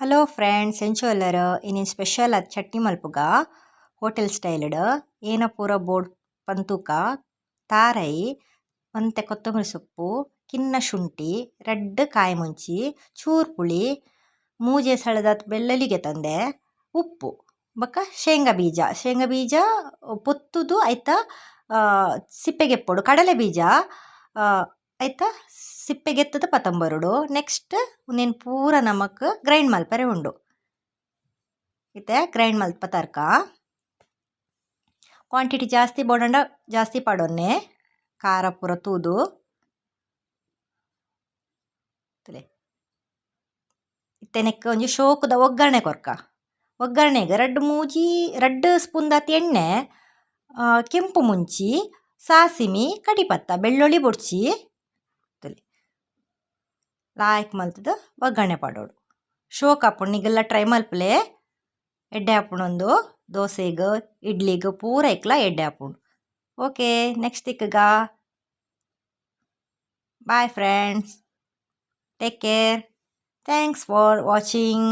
Hello friends ಎಂಚೋಲ್ಲರ್ ಇನ್ನೇನು special ಅದು chutney ಮಲ್ಪುಗ? Hotel styled ಏನ ಪೂರ ಬೋರ್ಡ್ ಪಂತುಕ, ತಾರೈ, ಒಂತೆ ಕೊತ್ತಂಬರಿ ಸೊಪ್ಪು, ಕಿನ್ನ ಶುಂಠಿ, ರೆಡ್ ಕಾಯಿ ಮುಂಚಿ, ಚೂರು ಪುಳಿ, ಮೂಜೆ ಸಳದ ಬೆಳ್ಳಲಿಗೆ ತಂದೆ, ಉಪ್ಪು ಬಕ್ಕ ಶೇಂಗಾ ಬೀಜ. ಶೇಂಗಾ ಬೀಜ ಪೊತ್ತುದು ಆಯ್ತಾ ಸಿಪ್ಪೆಗೆಪ್ಪೋಡು, ಕಡಲೆ ಬೀಜ ಐತ ಸಿಪ್ಪೆಗೆತ್ತದ ಪತಂಬರುಡು ನೆಕ್ಸ್ಟ್ ಒಂದೇನು ಪೂರ ನಮಕ್ ಗ್ರೈಂಡ್ ಮಲ್ಪರೆ ಉಂಡು. ಇತ್ತೆ ಗ್ರೈಂಡ್ ಮಲ್ಪತರ್ಕ ಕ್ವಾಂಟಿಟಿ ಜಾಸ್ತಿ ಬೋಡಂಡ ಜಾಸ್ತಿ ಪಾಡೊನ್ನೆ. ಖಾರ ಪೂರ ತೂದು. ಇತ್ತೆನೆಕ್ ಒಂಜಿ ಶೋಕುದ ಒಗ್ಗರಣೆ ಕೊರ್ಕ. ಒಗ್ಗರಣೆಗೆ ರಡ್ಡ್ ಮೂಜಿ, ರಡ್ಡ್ ಸ್ಪೂನ್ ದಾತಿ ಎಣ್ಣೆ ಕೆಂಪು ಮುಂಚಿ, ಸಾಸಿಮಿ, ಕಡಿಪತ್ತ, ಬೆಳ್ಳುಳ್ಳಿ ಬೊಡ್ಚಿ. ಲಾಯ್ಕ್ ಮಲ್ತದ ಒಗ್ಗರಣೆ ಪಾಡೋಡು. ಶೋಕ್ ಆಪುಂಡು ಈಗೆಲ್ಲ ಟ್ರೈ ಮಲ್ಪಲೆ? ಎಡ್ಡೆ ಆಪುಂಡೊಂದು ದೋಸೆಗೆ, ಇಡ್ಲಿಗ್ ಪೂರ ಇಕ್ಲ ಎಡ್ಡೆ ಆಪುಂಡು okay next ಇಕ್ಕಗ bye friends take care thanks for watching